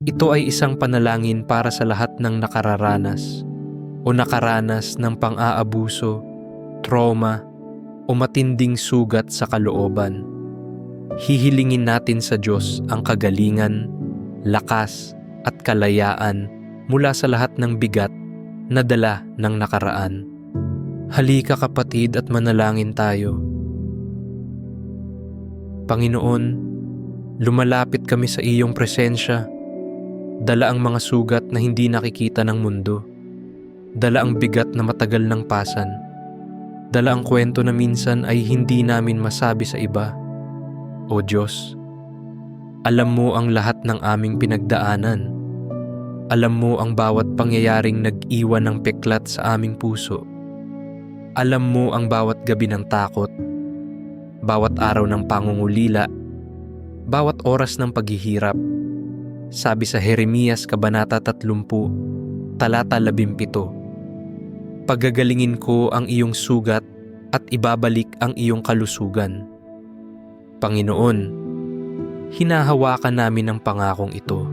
Ito ay isang panalangin para sa lahat ng nakararanas o nakaranas ng pang-aabuso, trauma, o matinding sugat sa kalooban. Hihilingin natin sa Diyos ang kagalingan, lakas, at kalayaan mula sa lahat ng bigat na dala ng nakaraan. Halika kapatid at manalangin tayo. Panginoon, lumalapit kami sa iyong presensya. Dala ang mga sugat na hindi nakikita ng mundo. Dala ang bigat na matagal ng pasan. Dala ang kwento na minsan ay hindi namin masabi sa iba. O Diyos, alam mo ang lahat ng aming pinagdaanan. Alam mo ang bawat pangyayaring nag-iwan ng peklat sa aming puso. Alam mo ang bawat gabi ng takot, bawat araw ng pangungulila, bawat oras ng paghihirap. Sabi sa Jeremias Kabanata 30, talata 17, Pagagalingin ko ang iyong sugat at ibabalik ang iyong kalusugan. Panginoon, hinahawakan namin ang pangakong ito.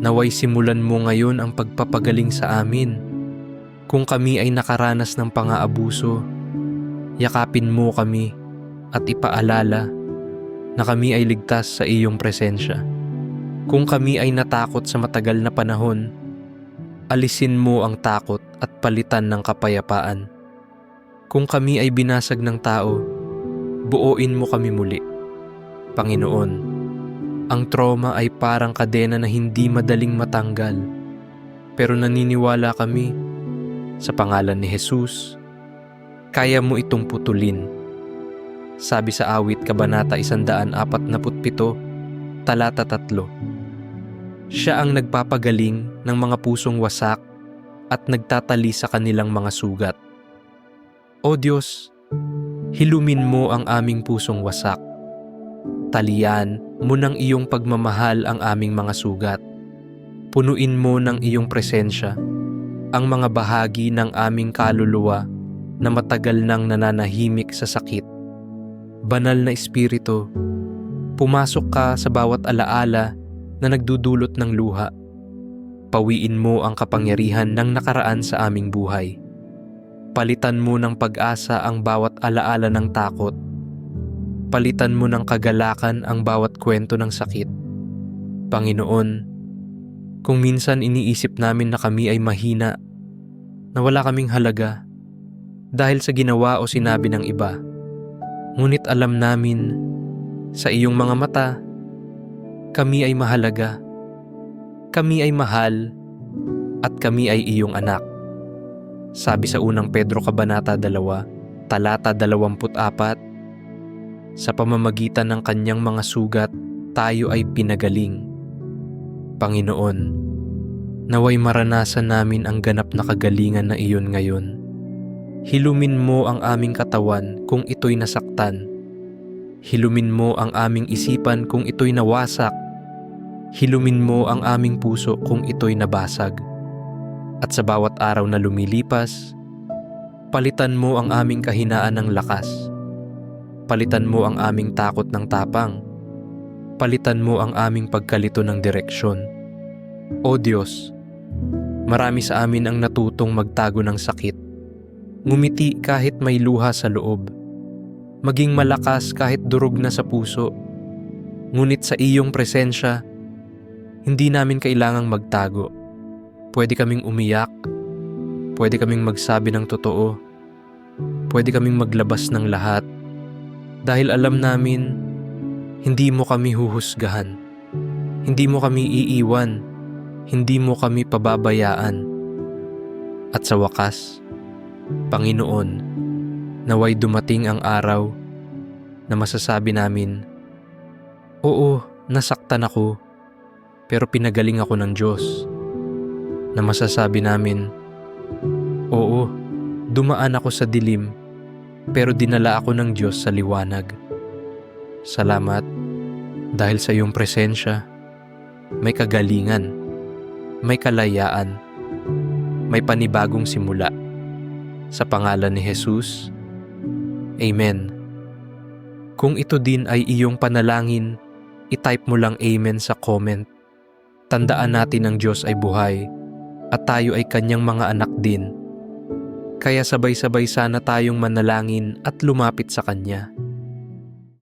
Naway simulan mo ngayon ang pagpapagaling sa amin. Kung kami ay nakaranas ng pang-aabuso, yakapin mo kami at ipaalala na kami ay ligtas sa iyong presensya. Kung kami ay natakot sa matagal na panahon, alisin mo ang takot at palitan ng kapayapaan. Kung kami ay binasag ng tao, buuin mo kami muli. Panginoon, ang trauma ay parang kadena na hindi madaling matanggal. Pero naniniwala kami sa pangalan ni Jesus, kaya mo itong putulin. Sabi sa awit Kabanata 147, talata 3. Siya ang nagpapagaling ng mga pusong wasak at nagtatali sa kanilang mga sugat. O Diyos, hilumin mo ang aming pusong wasak. Talian mo ng iyong pagmamahal ang aming mga sugat. Punuin mo ng iyong presensya ang mga bahagi ng aming kaluluwa na matagal nang nananahimik sa sakit. Banal na Espiritu, pumasok ka sa bawat alaala na nagdudulot ng luha. Pawiin mo ang kapangyarihan ng nakaraan sa aming buhay. Palitan mo ng pag-asa ang bawat alaala ng takot. Palitan mo ng kagalakan ang bawat kwento ng sakit. Panginoon, kung minsan iniisip namin na kami ay mahina, na wala kaming halaga, dahil sa ginawa o sinabi ng iba, ngunit alam namin, sa iyong mga mata, kami ay mahalaga, kami ay mahal, at kami ay iyong anak. Sabi sa unang Pedro Kabanata 2, talata 24, sa pamamagitan ng kanyang mga sugat, tayo ay pinagaling. Panginoon, naway maranasan namin ang ganap na kagalingan na iyon ngayon. Hilumin mo ang aming katawan kung ito'y nasaktan. Hilumin mo ang aming isipan kung ito'y nawasak. Hilumin mo ang aming puso kung ito'y nabasag. At sa bawat araw na lumilipas, palitan mo ang aming kahinaan ng lakas. Palitan mo ang aming takot ng tapang. Palitan mo ang aming pagkalito ng direksyon. O Diyos, marami sa amin ang natutong magtago ng sakit. Ngumiti kahit may luha sa loob. Maging malakas kahit durog na sa puso. Ngunit sa iyong presensya, hindi namin kailangang magtago. Pwede kaming umiyak. Pwede kaming magsabi ng totoo. Pwede kaming maglabas ng lahat. Dahil alam namin, hindi mo kami huhusgahan. Hindi mo kami iiwan. Hindi mo kami pababayaan. At sa wakas, Panginoon, naway dumating ang araw na masasabi namin, Oo, nasaktan ako, pero pinagaling ako ng Diyos. Na masasabi namin, Oo, dumaan ako sa dilim, pero dinala ako ng Diyos sa liwanag. Salamat dahil sa iyong presensya, may kagalingan, may kalayaan, may panibagong simula. Sa pangalan ni Jesus, Amen. Kung ito din ay iyong panalangin, itype mo lang Amen sa comment. Tandaan natin ang Diyos ay buhay at tayo ay kanyang mga anak din. Kaya sabay-sabay sana tayong manalangin at lumapit sa Kanya.